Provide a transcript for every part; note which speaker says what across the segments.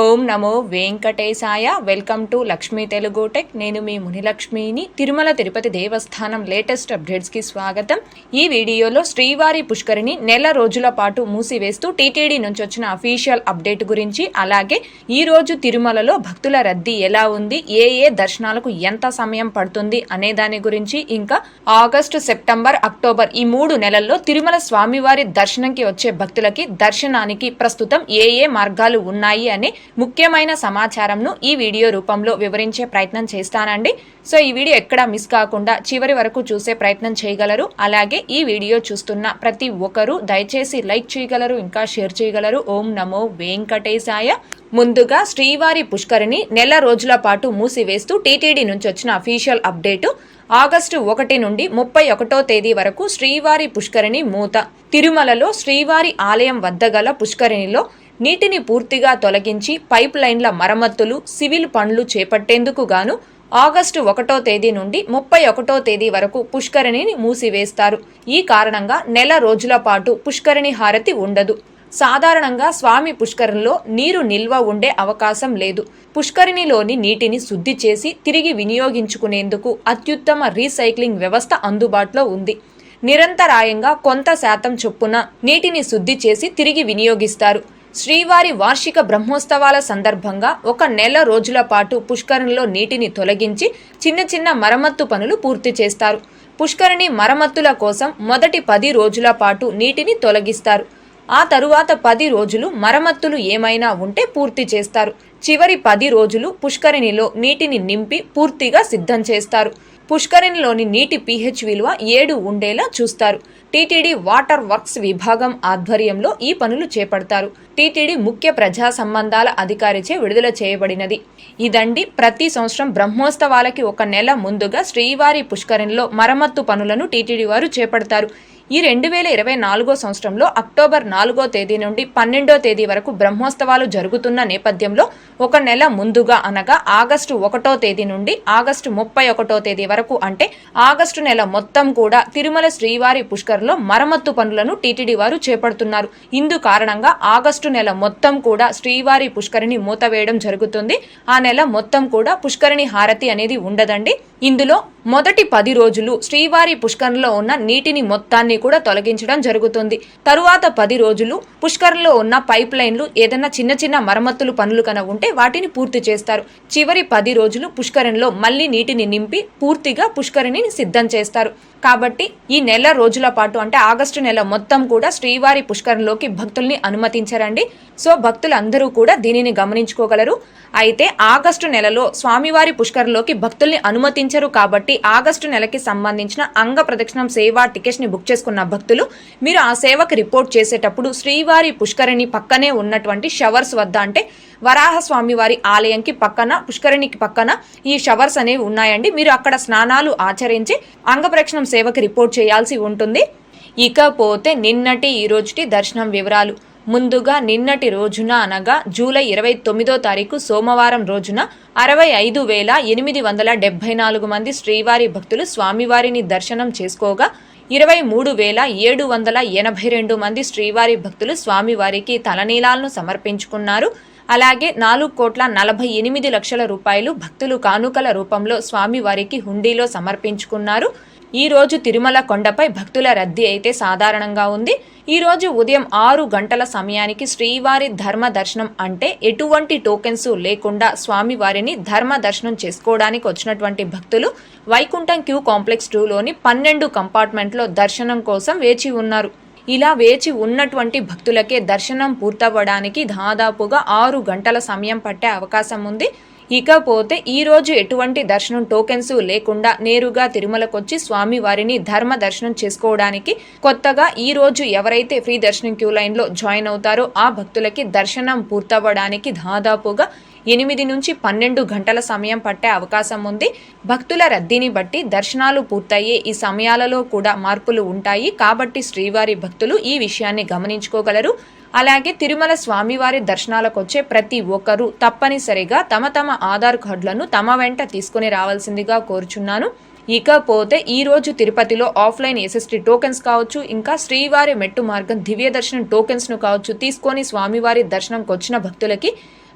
Speaker 1: ఓం నమో వెంకటేశాయ. Welcome to Lakshmi Telugu tech. నేను మీ మునిలక్ష్మిని. తిరుమల తిరుపతి దేవస్థానం లేటెస్ట్ అప్డేట్స్కి స్వాగతం. ఈ వీడియోలో శ్రీవారి పుష్కరిని నెల రోజుల పాటు మూసివేస్తూ టీటీడీ నుంచి వచ్చిన అఫీషియల్ అప్డేట్ గురించి అలాగే ఈ రోజు తిరుమలలో భక్తుల రద్దీ ఎలా ఉంది ఏ ఏ దర్శనాలకు ఎంత సమయం పడుతుంది అనే దాని గురించి ఇంకా ఆగస్టు సెప్టెంబర్ అక్టోబర్ ఈ మూడు నెలల్లో తిరుమల స్వామివారి దర్శనంకి వచ్చే భక్తులకి దర్శనానికి ప్రస్తుతం ఏ ఏ మార్గాలు ఉన్నాయి అనే ముఖ్యమైన సమాచారంను ఈ వీడియో రూపంలో వివరించే ప్రయత్నం చేస్తానండి. సో ఈ వీడియో ఎక్కడ మిస్ కాకుండా చివరి వరకు చూసే ప్రయత్నం చేయగలరు. అలాగే ఈ వీడియో చూస్తున్న ప్రతి ఒక్కరూ దయచేసి లైక్ చేయగలరు ఇంకా షేర్ చేయగలరు. ఓం నమో వెంకటేశాయ. ముందుగా శ్రీవారి పుష్కరిని నెల రోజుల పాటు మూసివేస్తూ టీటీడీ నుంచి వచ్చిన అఫీషియల్ అప్డేటు. ఆగస్టు ఒకటి నుండి ముప్పై ఒకటో తేదీ వరకు శ్రీవారి పుష్కరిణి మూత. తిరుమలలో శ్రీవారి ఆలయం వద్ద గల పుష్కరిణిలో నీటిని పూర్తిగా తొలగించి పైప్ లైన్ల మరమ్మతులు సివిల్ పనులు చేపట్టేందుకు గాను ఆగస్టు ఒకటో తేదీ నుండి ముప్పై ఒకటో తేదీ వరకు పుష్కరిణిని మూసివేస్తారు. ఈ కారణంగా నెల రోజుల పాటు పుష్కరిణి హారతి ఉండదు. సాధారణంగా స్వామి పుష్కరంలో నీరు నిల్వ ఉండే అవకాశం లేదు. పుష్కరిణిలోని నీటిని శుద్ధి చేసి తిరిగి వినియోగించుకునేందుకు అత్యుత్తమ రీసైక్లింగ్ వ్యవస్థ అందుబాటులో ఉంది. నిరంతరాయంగా కొంత శాతం చొప్పున నీటిని శుద్ధి చేసి తిరిగి వినియోగిస్తారు. శ్రీవారి వార్షిక బ్రహ్మోత్సవాల సందర్భంగా ఒక నెల రోజుల పాటు పుష్కరంలో నీటిని తొలగించి చిన్న చిన్న మరమ్మత్తు పనులు పూర్తి చేస్తారు. పుష్కరిణి మరమ్మతుల కోసం మొదటి పది రోజుల పాటు నీటిని తొలగిస్తారు. ఆ తరువాత పది రోజులు మరమ్మత్తులు ఏమైనా ఉంటే పూర్తి చేస్తారు. చివరి పది రోజులు పుష్కరిణిలో నీటిని నింపి పూర్తిగా సిద్ధం చేస్తారు. పుష్కరిణిలోని నీటి పీహెచ్ విలువ ఏడు ఉండేలా చూస్తారు. టీటీడీ వాటర్ వర్క్స్ విభాగం ఆధ్వర్యంలో ఈ పనులు చేపడతారు. టీటీడీ ముఖ్య ప్రజా సంబంధాల అధికారిచే విడుదల చేయబడినది. ఇదండి ప్రతి సంవత్సరం బ్రహ్మోత్సవాలకి ఒక నెల ముందుగా శ్రీవారి పుష్కరిణిలో మరమ్మత్తు పనులను టీటీడీ వారు చేపడతారు. ఈ రెండు వేల ఇరవై నాలుగో సంవత్సరంలో అక్టోబర్ నాలుగో తేదీ నుండి పన్నెండో తేదీ వరకు బ్రహ్మోత్సవాలు జరుగుతున్న నేపథ్యంలో ఒక నెల ముందుగా అనగా ఆగస్టు ఒకటో తేదీ నుండి ఆగస్టు ముప్పై ఒకటో తేదీ వరకు అంటే ఆగస్టు నెల మొత్తం కూడా తిరుమల శ్రీవారి పుష్కర్లో మరమ్మత్తు పనులను టీటీడీ వారు చేపడుతున్నారు. ఇందు కారణంగా ఆగస్టు నెల మొత్తం కూడా శ్రీవారి పుష్కరిని మూతవేయడం జరుగుతుంది. ఆ నెల మొత్తం కూడా పుష్కరిణి హారతి అనేది ఉండదండి. ఇందులో మొదటి పది రోజులు శ్రీవారి పుష్కరంలో ఉన్న నీటిని మొత్తాన్ని కూడా తొలగించడం జరుగుతుంది. తరువాత పది రోజులు పుష్కర్లో ఉన్న పైప్ లైన్లు ఏదైనా చిన్న చిన్న మరమ్మతులు పనులు కన ఉంటే వాటిని పూర్తి చేస్తారు. చివరి పది రోజులు పుష్కరంలో మళ్ళీ నీటిని నింపి పూర్తిగా పుష్కరిణిని సిద్ధం చేస్తారు. కాబట్టి ఈ నెల రోజుల పాటు అంటే ఆగస్టు నెల మొత్తం కూడా శ్రీవారి పుష్కరంలోకి భక్తుల్ని అనుమతించరండి. సో భక్తులందరూ కూడా దీనిని గమనించుకోగలరు. అయితే ఆగస్టు నెలలో స్వామివారి పుష్కరంలోకి భక్తుల్ని అనుమతించరు కాబట్టి ఆగస్టు నెలకి సంబంధించిన అంగ ప్రదక్షిణం సేవా టికెట్స్ని బుక్ చేసుకున్న భక్తులు మీరు ఆ సేవకు రిపోర్ట్ చేసేటప్పుడు శ్రీవారి పుష్కరిణి పక్కనే ఉన్నటువంటి షవర్స్ వద్ద అంటే వరాహ స్వామివారి ఆలయంకి పక్కన పుష్కరిణికి పక్కన ఈ షవర్స్ అనేవి ఉన్నాయండి. మీరు అక్కడ స్నానాలు ఆచరించి అంగప్రక్షణం సేవకి రిపోర్ట్ చేయాల్సి ఉంటుంది. ఇకపోతే నిన్నటి ఈ రోజుటి దర్శనం వివరాలు. ముందుగా నిన్నటి రోజున అనగా జూలై ఇరవై తొమ్మిదో తారీఖు సోమవారం రోజున అరవై ఐదు వేల ఎనిమిది వందల డెబ్బై నాలుగు మంది శ్రీవారి భక్తులు స్వామివారిని దర్శనం చేసుకోగా ఇరవై మూడు వేల ఏడు వందల ఎనభై రెండు మంది శ్రీవారి భక్తులు స్వామివారికి తలనీలాలను సమర్పించుకున్నారు. అలాగే నాలుగు కోట్ల నలభై ఎనిమిది లక్షల రూపాయలు భక్తులు కానుకల రూపంలో స్వామివారికి హుండీలో సమర్పించుకున్నారు. ఈ రోజు తిరుమల కొండపై భక్తుల రద్దీ అయితే సాధారణంగా ఉంది. ఈ రోజు ఉదయం ఆరు గంటల సమయానికి శ్రీవారి ధర్మ దర్శనం అంటే ఎటువంటి టోకెన్స్ లేకుండా స్వామివారిని ధర్మ దర్శనం చేసుకోవడానికి వచ్చినటువంటి భక్తులు వైకుంఠం క్యూ కాంప్లెక్స్ టూలోని పన్నెండు కంపార్ట్మెంట్లో దర్శనం కోసం వేచి ఉన్నారు. ఇలా వేచి ఉన్నటువంటి భక్తులకే దర్శనం పూర్తవ్వడానికి దాదాపుగా ఆరు గంటల సమయం పట్టే అవకాశం ఉంది. ఇకపోతే ఈరోజు ఎటువంటి దర్శనం టోకెన్స్ లేకుండా నేరుగా తిరుమలకొచ్చి స్వామి వారిని ధర్మ దర్శనం చేసుకోవడానికి కొత్తగా ఈ రోజు ఎవరైతే ఫ్రీ దర్శనం క్యూ లైన్లో జాయిన్ అవుతారో ఆ భక్తులకి దర్శనం పూర్తవ్వడానికి దాదాపుగా ఎనిమిది నుంచి పన్నెండు గంటల సమయం పట్టే అవకాశం ఉంది. భక్తుల రద్దీని బట్టి దర్శనాలు పూర్తయ్యే ఈ సమయాలలో కూడా మార్పులు ఉంటాయి. కాబట్టి శ్రీవారి భక్తులు ఈ విషయాన్ని గమనించుకోగలరు. అలాగే తిరుమల స్వామివారి దర్శనాలకు వచ్చే ప్రతి ఒక్కరూ తప్పనిసరిగా తమ తమ ఆధార్ కార్డులను తమ వెంట తీసుకుని రావాల్సిందిగా కోరుచున్నాను. ఇకపోతే ఈరోజు తిరుపతిలో ఆఫ్లైన్ ఎస్ఎస్టీ టోకెన్స్ కావచ్చు ఇంకా శ్రీవారి మెట్టు మార్గం దివ్య దర్శనం టోకెన్స్ను కావచ్చు తీసుకొని స్వామివారి దర్శనంకి వచ్చిన భక్తులకి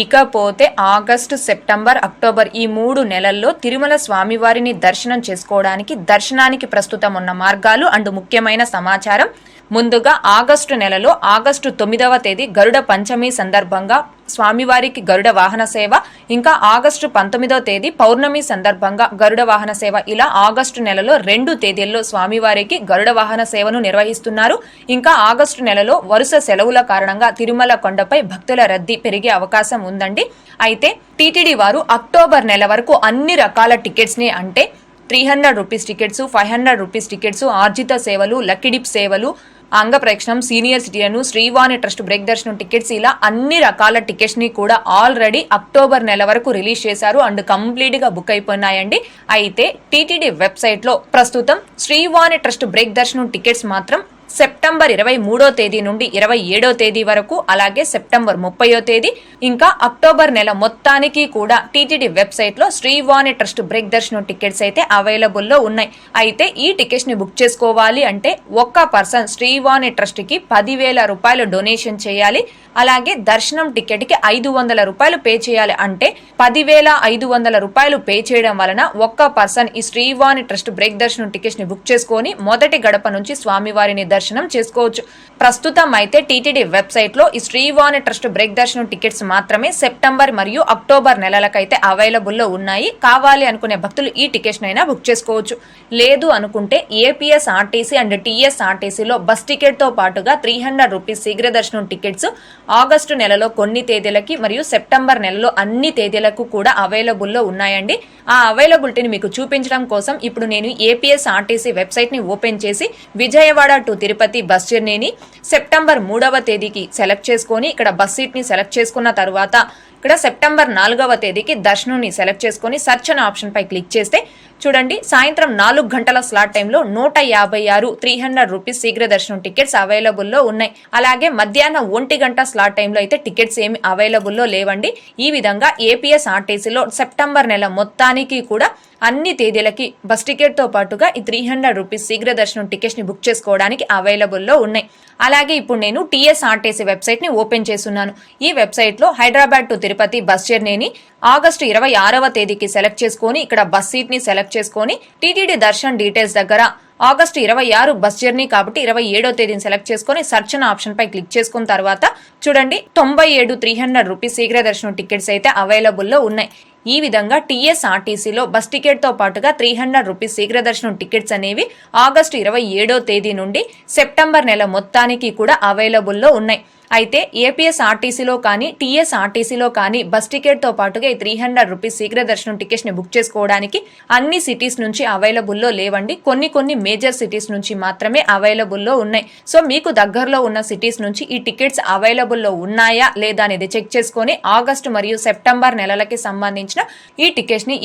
Speaker 1: ఇకపోతే ఆగస్టు సెప్టెంబర్ అక్టోబర్ ఈ మూడు నెలల్లో తిరుమల స్వామివారిని దర్శనం చేసుకోవడానికి దర్శనానికి ప్రస్తుతం ఉన్న మార్గాలు అండ్ ముఖ్యమైన సమాచారం. ముందుగా ఆగస్టు నెలలో ఆగస్టు తొమ్మిదవ తేదీ గరుడ పంచమి సందర్భంగా స్వామివారికి గరుడ వాహన సేవ ఇంకా ఆగస్టు పంతొమ్మిదవ తేదీ పౌర్ణమి సందర్భంగా గరుడ వాహన సేవ. ఇలా ఆగస్టు నెలలో రెండు తేదీల్లో స్వామివారికి గరుడ వాహన సేవను నిర్వహిస్తున్నారు. ఇంకా ఆగస్టు నెలలో వరుస సెలవుల కారణంగా తిరుమల కొండపై భక్తుల రద్దీ పెరిగే అవకాశం అవకాశం ఉందండి. అయితే టీటీడీ వారు అక్టోబర్ నెల వరకు అన్ని రకాల టికెట్స్ని అంటే three hundred rupees tickets five hundred rupees tickets ఆర్జిత సేవలు లక్కిడిప్ సేవలు అంగప్రక్షణం senior citizen Srivani trust break దర్శనం టికెట్స్ ఇలా అన్ని రకాల టికెట్స్ని కూడా ఆల్రెడీ అక్టోబర్ నెల వరకు రిలీజ్ చేశారు అండ్ కంప్లీట్గా బుక్ అయిపోయినాయండి. అయితే టీటీడీ వెబ్సైట్లో ప్రస్తుతం శ్రీవాణి ట్రస్ట్ బ్రేక్ దర్శనం టికెట్స్ మాత్రం సెప్టెంబర్ ఇరవై మూడో తేదీ నుండి ఇరవై ఏడో తేదీ వరకు అలాగే సెప్టెంబర్ ముప్పయో తేదీ ఇంకా అక్టోబర్ నెల మొత్తానికి కూడా టీటీడీ వెబ్సైట్లో శ్రీవాణి ట్రస్ట్ బ్రేక్ దర్శనం టికెట్స్ అయితే అవైలబుల్లో ఉన్నాయి. అయితే ఈ టికెట్స్ని బుక్ చేసుకోవాలి అంటే ఒక్క పర్సన్ శ్రీవాణి ట్రస్ట్కి పదివేల రూపాయలు డొనేషన్ చేయాలి. అలాగే దర్శనం టికెట్కి ఐదు వందల రూపాయలు పే చేయాలి అంటే పదివేల ఐదు వందల రూపాయలు పే చేయడం వలన ఒక్క పర్సన్ ఈ శ్రీవాణి ట్రస్ట్ బ్రేక్ దర్శనం టికెట్స్ని బుక్ చేసుకొని మొదటి గడప నుంచి స్వామివారిని దర్శనం చేసుకోవచ్చు. ప్రస్తుతం అయితే టీటీడీ వెబ్సైట్లో ఈ శ్రీవాణి ట్రస్ట్ బ్రేక్ దర్శనం టికెట్స్ మాత్రమే సెప్టెంబర్ మరియు అక్టోబర్ నెలలకైతే అవైలబుల్లో ఉన్నాయి. కావాలి అనుకునే భక్తులు ఈ టికెట్స్ అయినా బుక్ చేసుకోవచ్చు. లేదు అనుకుంటే ఏపీఎస్ ఆర్టీసీ అండ్ టీఎస్ ఆర్టీసీలో బస్ టికెట్తో పాటుగా త్రీ హండ్రెడ్ రూపీస్ శీఘ్ర దర్శనం టికెట్స్ ఆగస్టు నెలలో కొన్ని తేదీలకి మరియు సెప్టెంబర్ నెలలో అన్ని తేదీలకు కూడా అవైలబుల్లో ఉన్నాయండి. ఆ అవైలబిలిటీని మీకు చూపించడం కోసం ఇప్పుడు నేను ఏపీఎస్ ఆర్టీసీ వెబ్సైట్ని ఓపెన్ చేసి విజయవాడ టు తిరుపతి బస్ జర్నీని సెప్టెంబర్ మూడవ తేదీకి సెలెక్ట్ చేసుకొని ఇక్కడ బస్ సీట్ని సెలెక్ట్ చేసుకున్న తర్వాత ఇక్కడ సెప్టెంబర్ నాలుగవ తేదీకి దర్శనుని సెలెక్ట్ చేసుకొని సర్చ్ అనే ఆప్షన్ పై క్లిక్ చేస్తే చూడండి సాయంత్రం నాలుగు గంటల స్లాట్ టైంలో నూట యాభై ఆరు త్రీ హండ్రెడ్ రూపీస్ శీఘ్ర దర్శనం టికెట్స్ అవైలబుల్లో ఉన్నాయి. అలాగే మధ్యాహ్నం ఒంటి గంట స్లాట్ టైంలో అయితే టికెట్స్ ఏమి అవైలబుల్లో లేవండి. ఈ విధంగా ఏపీఎస్ ఆర్టీసీలో సెప్టెంబర్ నెల మొత్తానికి కూడా అన్ని తేదీలకి బస్ టికెట్తో పాటుగా ఈ త్రీ హండ్రెడ్ రూపీస్ శీఘ్ర దర్శనం టికెట్స్ని బుక్ చేసుకోవడానికి అవైలబుల్లో ఉన్నాయి. అలాగే ఇప్పుడు నేను టీఎస్ఆర్టీసీ వెబ్సైట్ని ఓపెన్ చేస్తున్నాను. ఈ వెబ్సైట్లో హైదరాబాద్ టు తిరుపతి బస్ జర్నీని ఆగస్టు ఇరవై ఆరవ తేదీకి సెలెక్ట్ చేసుకొని ఇక్కడ బస్ సీట్ని సెలెక్ట్ చేసుకొని టీటీడీ దర్శన్ డీటెయిల్స్ దగ్గర ఆగస్టు ఇరవై ఆరు బస్ జర్నీ కాబట్టి ఇరవై ఏడో తేదీని సెలెక్ట్ చేసుకొని సర్చ్ అనే ఆప్షన్ పై క్లిక్ చేసుకున్న తర్వాత చూడండి తొంభై ఏడు త్రీ హండ్రెడ్ రూపీస్ శీఘ్ర దర్శనం టికెట్స్ అయితే అవైలబుల్లో ఉన్నాయి. ఈ విధంగా టీఎస్ఆర్టీసీలో బస్ టికెట్తో పాటుగా త్రీ హండ్రెడ్ రూపీస్ శీఘ్ర దర్శనం టికెట్స్ అనేవి ఆగస్టు ఇరవై ఏడో తేదీ నుండి సెప్టెంబర్ నెల మొత్తానికి కూడా అవైలబుల్లో ఉన్నాయి. అయితే ఏపీఎస్ఆర్టీసీలో కానీ టీఎస్ఆర్టీసీలో కానీ బస్ టికెట్తో పాటుగా ఈ త్రీ హండ్రెడ్ రూపీస్ శీఘ్ర దర్శనం టికెట్స్ని బుక్ చేసుకోవడానికి అన్ని సిటీస్ నుంచి అవైలబుల్లో లేవండి. కొన్ని కొన్ని మేజర్ సిటీస్ నుంచి మాత్రమే అవైలబుల్లో ఉన్నాయి. సో మీకు దగ్గరలో ఉన్న సిటీస్ నుంచి ఈ టికెట్స్ అవైలబుల్లో ఉన్నాయా లేదా అనేది చెక్ చేసుకొని ఆగస్టు మరియు సెప్టెంబర్ నెలలకి సంబంధించిన ఈ టికెట్స్ని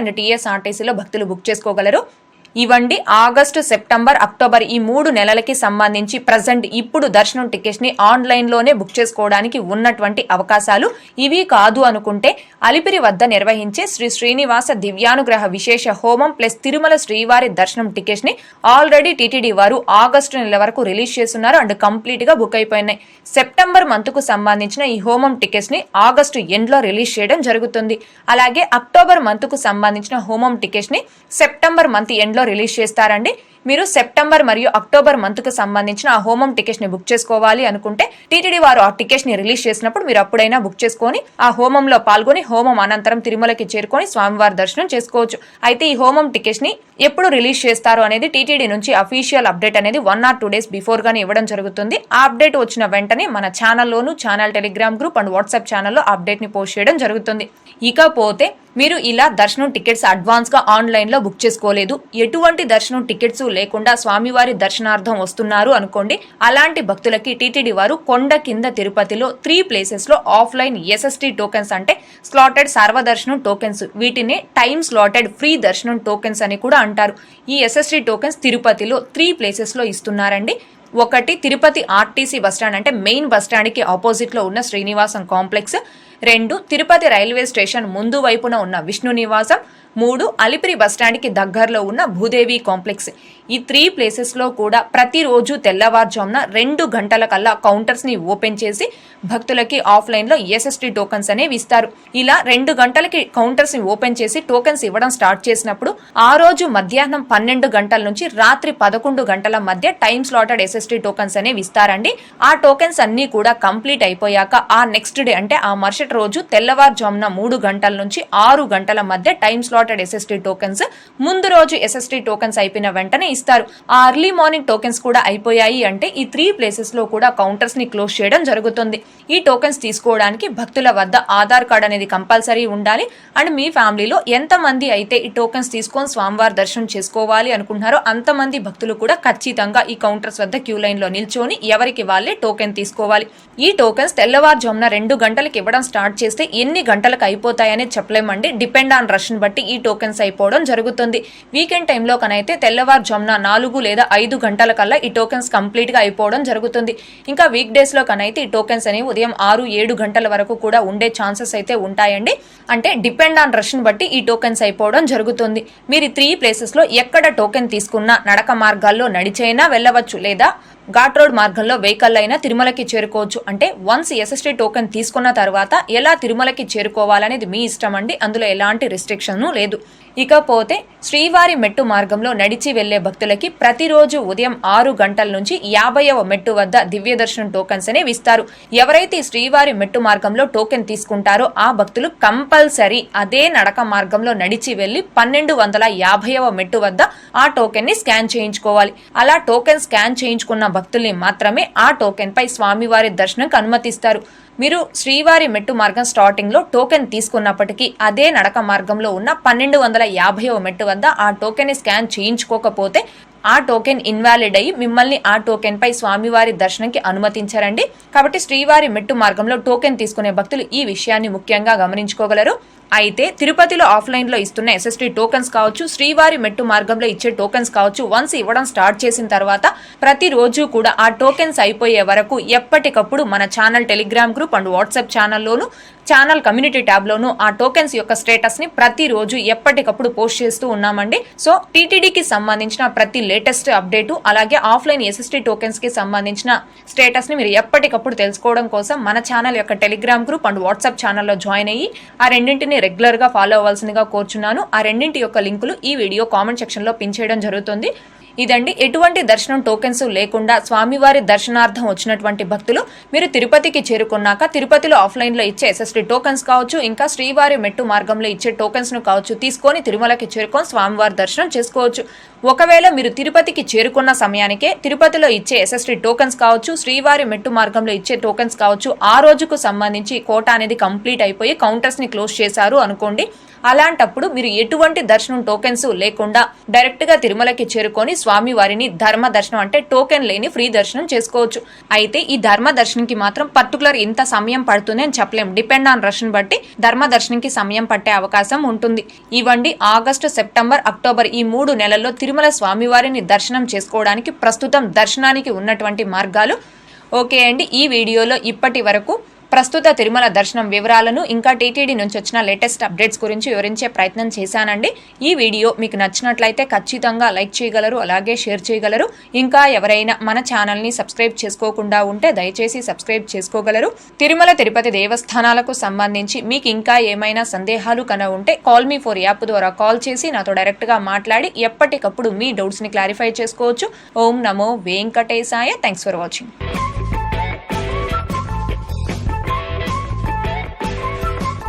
Speaker 1: అండ్ టీఎస్ఆర్టీసీలో భక్తులు బుక్ చేసుకోగలరు. ఇవ్వండి. ఆగస్టు సెప్టెంబర్ అక్టోబర్ ఈ మూడు నెలలకి సంబంధించి ప్రజెంట్ ఇప్పుడు దర్శనం టికెట్స్ని బుక్ చేసుకోవడానికి ఉన్నటువంటి అవకాశాలు ఇవి కాదు అనుకుంటే అలిపిరి వద్ద నిర్వహించే శ్రీ శ్రీనివాస దివ్యానుగ్రహ విశేష హోమం ప్లస్ తిరుమల శ్రీవారి దర్శనం టికెట్స్ని ఆల్రెడీ టీటీడీ వారు ఆగస్టు నెల వరకు రిలీజ్ చేస్తున్నారు అండ్ కంప్లీట్గా బుక్ అయిపోయినాయి. సెప్టెంబర్ మంత్కు సంబంధించిన ఈ హోమం టికెట్స్ని ఆగస్టు ఎండ్లో రిలీజ్ చేయడం జరుగుతుంది. అలాగే అక్టోబర్ మంత్కు సంబంధించిన హోమం టికెట్స్ని సెప్టెంబర్ మంత్ ఎండ్లో రిలీజ్ చేస్తారండి. మీరు సెప్టెంబర్ మరియు అక్టోబర్ మంత్కు సంబంధించిన ఆ హోమం టికెట్స్ని బుక్ చేసుకోవాలి అనుకుంటే టీటీడీ వారు ఆ టికెట్స్ని రిలీజ్ చేసినప్పుడు మీరు అప్పుడైనా బుక్ చేసుకొని ఆ హోమంలో పాల్గొని హోమం అనంతరం తిరుమలకి చేరుకొని స్వామివారి దర్శనం చేసుకోవచ్చు. అయితే ఈ హోమం టికెట్స్ని ఎప్పుడు రిలీజ్ చేస్తారు అనేది టీటీడీ నుంచి అఫీషియల్ అప్డేట్ అనేది one or two days before గానే ఇవ్వడం జరుగుతుంది. ఆ అప్డేట్ వచ్చిన వెంటనే మన ఛానల్లోను channel Telegram group and WhatsApp ఛానల్లో అప్డేట్ని పోస్ట్ చేయడం జరుగుతుంది. ఇకపోతే మీరు ఇలా దర్శనం టికెట్స్ అడ్వాన్స్గా ఆన్లైన్లో బుక్ చేసుకోలేదు. ఎటువంటి దర్శనం టికెట్స్ లేకుండా స్వామివారి దర్శనార్థం వస్తున్నారు అనుకోండి. అలాంటి భక్తులకి టీటీడీ వారు కొండ కింద తిరుపతిలో త్రీ ప్లేసెస్లో ఆఫ్లైన్ ఎస్ఎస్టీ టోకెన్స్ అంటే స్లాటెడ్ సర్వదర్శనం టోకెన్స్. వీటిని టైమ్ స్లాటెడ్ ఫ్రీ దర్శనం టోకెన్స్ అని కూడా అంటారు. ఈ ఎస్ఎస్టీ టోకెన్స్ తిరుపతిలో త్రీ ప్లేసెస్లో ఇస్తున్నారండి. ఒకటి తిరుపతి ఆర్టీసీ బస్టాండ్ అంటే మెయిన్ బస్టాండ్కి ఆపోజిట్లో ఉన్న శ్రీనివాసం కాంప్లెక్స్. రెండు తిరుపతి రైల్వే స్టేషన్ ముందు వైపున ఉన్న విష్ణు నివాసం మూడు అలిపిరి బస్టాండ్కి దగ్గరలో ఉన్న భూదేవి కాంప్లెక్స్. ఈ త్రీ ప్లేసెస్లో కూడా ప్రతిరోజు తెల్లవారుజామున రెండు గంటల కల్లా కౌంటర్స్ని ఓపెన్ చేసి భక్తులకి ఆఫ్లైన్లో ఎస్ఎస్టీ టోకన్స్ అనేవి ఇస్తారు. ఇలా రెండు గంటలకి కౌంటర్స్ని ఓపెన్ చేసి టోకెన్స్ ఇవ్వడం స్టార్ట్ చేసినప్పుడు ఆ రోజు మధ్యాహ్నం పన్నెండు గంటల నుంచి రాత్రి పదకొండు గంటల మధ్య టైమ్ స్లాటెడ్ ఎస్ఎస్టీ టోకన్స్ అనేవి ఇస్తారండి. ఆ టోకెన్స్ అన్నీ కూడా కంప్లీట్ అయిపోయాక ఆ నెక్స్ట్ డే అంటే ఆ మరుసటి రోజు తెల్లవారుజామున మూడు గంటల నుంచి ఆరు గంటల మధ్య time slot allotted SST tokens ముందు రోజు ఎస్ఎస్టీ టోకెన్స్ అయిపోయిన వెంటనే ఇస్తారు. ఆ అర్లీ మార్నింగ్ టోకెన్స్ కూడా అయిపోయాయి అంటే ఈ త్రీ ప్లేసెస్లో కూడా కౌంటర్స్ని క్లోజ్ చేయడం జరుగుతుంది. ఈ టోకెన్స్ తీసుకోవడానికి భక్తుల వద్ద ఆధార్ కార్డ్ అనేది కంపల్సరీ ఉండాలి. అండ్ మీ ఫ్యామిలీలో ఎంత మంది అయితే ఈ టోకెన్స్ తీసుకొని స్వామివారి దర్శనం చేసుకోవాలి అనుకుంటున్నారో అంతమంది భక్తులు కూడా ఖచ్చితంగా ఈ కౌంటర్స్ వద్ద క్యూ లైన్లో నిల్చొని ఎవరికి వాళ్ళే టోకెన్ తీసుకోవాలి. ఈ టోకెన్స్ తెల్లవారుజామున రెండు గంటలకు ఇవ్వడం స్టార్ట్ చేస్తే ఎన్ని గంటలకు అయిపోతాయని చెప్పలేమండి. డిపెండ్ ఆన్ రష్ బట్టి ఈ ఈ టోకెన్స్ అయిపోవడం జరుగుతుంది. వీకెండ్ టైంలో కనైతే తెల్లవారుజామున నాలుగు లేదా ఐదు గంటల కల్లా ఈ టోకెన్స్ కంప్లీట్గా అయిపోవడం జరుగుతుంది. ఇంకా వీక్ డేస్లో కనైతే ఈ టోకెన్స్ అనేవి ఉదయం ఆరు ఏడు గంటల వరకు కూడా ఉండే ఛాన్సెస్ అయితే ఉంటాయండి. అంటే డిపెండ్ ఆన్ రష్ని బట్టి ఈ టోకెన్స్ అయిపోవడం జరుగుతుంది. మీరు త్రీ ప్లేసెస్లో ఎక్కడ టోకెన్ తీసుకున్నా నడక మార్గాల్లో నడిచైనా వెళ్ళవచ్చు లేదా ఘాట్ రోడ్ మార్గంలో వెహికల్ అయినా తిరుమలకి చేరుకోవచ్చు. అంటే వన్స్ ఎస్ఎస్టీ టోకెన్ తీసుకున్న తర్వాత ఎలా తిరుమలకి చేరుకోవాలనేది మీ ఇష్టం అండి? అందులో ఎలాంటి రిస్ట్రిక్షన్ లేదు. ఇకపోతే శ్రీవారి మెట్టు మార్గంలో నడిచి వెళ్ళే భక్తులకి ప్రతిరోజు ఉదయం ఆరు గంటల నుంచి యాభైవ మెట్టు వద్ద దివ్య దర్శనం టోకెన్స్ అనేవి ఇస్తారు. ఎవరైతే శ్రీవారి మెట్టు మార్గంలో టోకెన్ తీసుకుంటారో ఆ భక్తులు కంపల్సరీ అదే నడక మార్గంలో నడిచి వెళ్ళి పన్నెండు వందల యాభైవ మెట్టు వద్ద ఆ టోకెన్ని స్కాన్ చేయించుకోవాలి. అలా టోకెన్ స్కాన్ చేయించుకున్న భక్తుల్ని మాత్రమే ఆ టోకెన్ పై స్వామివారి దర్శనంకు అనుమతిస్తారు. మీరు శ్రీవారి మెట్టు మార్గం స్టార్టింగ్లో టోకెన్ తీసుకున్నప్పటికీ అదే నడక మార్గంలో ఉన్న పన్నెండు వందల యాభైవ మెట్టు వద్ద ఆ టోకెన్ని స్కాన్ చేయించుకోకపోతే ఆ టోకెన్ ఇన్వాలిడ్ అయ్యి మిమ్మల్ని ఆ టోకెన్ పై స్వామివారి దర్శనంకి అనుమతించారండి. కాబట్టి శ్రీవారి మెట్టు మార్గంలో టోకెన్ తీసుకునే భక్తులు ఈ విషయాన్ని ముఖ్యంగా గమనించుకోగలరు. అయితే తిరుపతిలో ఆఫ్లైన్లో ఇస్తున్న ఎస్ఎస్టీ టోకెన్స్ కావచ్చు శ్రీవారి మెట్టు మార్గంలో ఇచ్చే టోకెన్స్ కావచ్చు వన్స్ ఇవ్వడం స్టార్ట్ చేసిన తర్వాత ప్రతిరోజు కూడా ఆ టోకెన్స్ అయిపోయే వరకు ఎప్పటికప్పుడు మన channel Telegram group and WhatsApp ఛానల్లోను channel community ట్యాబ్లోను ఆ టోకెన్స్ యొక్క స్టేటస్ని ప్రతిరోజు ఎప్పటికప్పుడు పోస్ట్ చేస్తూ ఉన్నామండి. సో టీటీడీకి సంబంధించిన ప్రతి లేటెస్ట్ అప్డేటు అలాగే ఆఫ్లైన్ ఎస్ఎస్టీ టోకెన్స్కి సంబంధించిన స్టేటస్ని మీరు ఎప్పటికప్పుడు తెలుసుకోవడం కోసం మన ఛానల్ యొక్క టెలిగ్రామ్ గ్రూప్ అండ్ వాట్సాప్ ఛానల్లో జాయిన్ అయ్యి ఆ రెండింటిని రెగ్యులర్గా ఫాలో అవ్వాల్సిందిగా కోరుచున్నాను. ఆ రెండింటి యొక్క లింకులు ఈ వీడియో కామెంట్ సెక్షన్లో పిన్ చేయడం జరుగుతుంది. ఇదండి ఎటువంటి దర్శనం టోకెన్స్ లేకుండా స్వామివారి దర్శనార్థం వచ్చినటువంటి భక్తులు. మీరు తిరుపతికి చేరుకున్నాక తిరుపతిలో ఆఫ్లైన్లో ఇచ్చే ఎస్ఎస్టీ టోకెన్స్ కావచ్చు ఇంకా శ్రీవారి మెట్టు మార్గంలో ఇచ్చే టోకెన్స్ను కావచ్చు తీసుకొని తిరుమలకి చేరుకొని స్వామివారి దర్శనం చేసుకోవచ్చు. ఒకవేళ మీరు తిరుపతికి చేరుకున్న సమయానికే తిరుపతిలో ఇచ్చే ఎస్ఎస్టీ టోకెన్స్ కావచ్చు శ్రీవారి మెట్టు మార్గంలో ఇచ్చే టోకెన్స్ కావచ్చు ఆ రోజుకు సంబంధించి కోట అనేది కంప్లీట్ అయిపోయి కౌంటర్స్ని క్లోజ్ చేశారు అనుకోండి. అలాంటప్పుడు మీరు ఎటువంటి దర్శనం టోకెన్స్ లేకుండా డైరెక్ట్గా తిరుమలకి చేరుకొని స్వామి వారిని ధర్మ దర్శనం అంటే టోకెన్ లేని ఫ్రీ దర్శనం చేసుకోవచ్చు. అయితే ఈ ధర్మ దర్శనంకి మాత్రం పర్టికులర్ ఇంత సమయం పడుతుంది అని చెప్పలేం. డిపెండ్ ఆన్ రష్ బట్టి ధర్మ దర్శనంకి సమయం పట్టే అవకాశం ఉంటుంది. ఇవ్వండి ఆగస్టు సెప్టెంబర్ అక్టోబర్ ఈ మూడు నెలల్లో తిరుమల స్వామివారిని దర్శనం చేసుకోవడానికి ప్రస్తుతం దర్శనానికి ఉన్నటువంటి మార్గాలు. ఓకే అండి ఈ వీడియోలో ఇప్పటి వరకు ప్రస్తుత తిరుమల దర్శనం వివరాలను ఇంకా టీటీడీ నుంచి వచ్చిన లేటెస్ట్ అప్డేట్స్ గురించి వివరించే ప్రయత్నం చేశానండి. ఈ వీడియో మీకు నచ్చినట్లయితే ఖచ్చితంగా లైక్ చేయగలరు అలాగే షేర్ చేయగలరు. ఇంకా ఎవరైనా మన ఛానల్ని సబ్స్క్రైబ్ చేసుకోకుండా ఉంటే దయచేసి సబ్స్క్రైబ్ చేసుకోగలరు. తిరుమల తిరుపతి దేవస్థానాలకు సంబంధించి మీకు ఇంకా ఏమైనా సందేహాలు కన ఉంటే కాల్ మీ ఫోర్ యాప్ ద్వారా కాల్ చేసి నాతో డైరెక్ట్గా మాట్లాడి ఎప్పటికప్పుడు మీ డౌట్స్ని క్లారిఫై చేసుకోవచ్చు. ఓం నమో వెంకటేశాయ. Thanks for watching.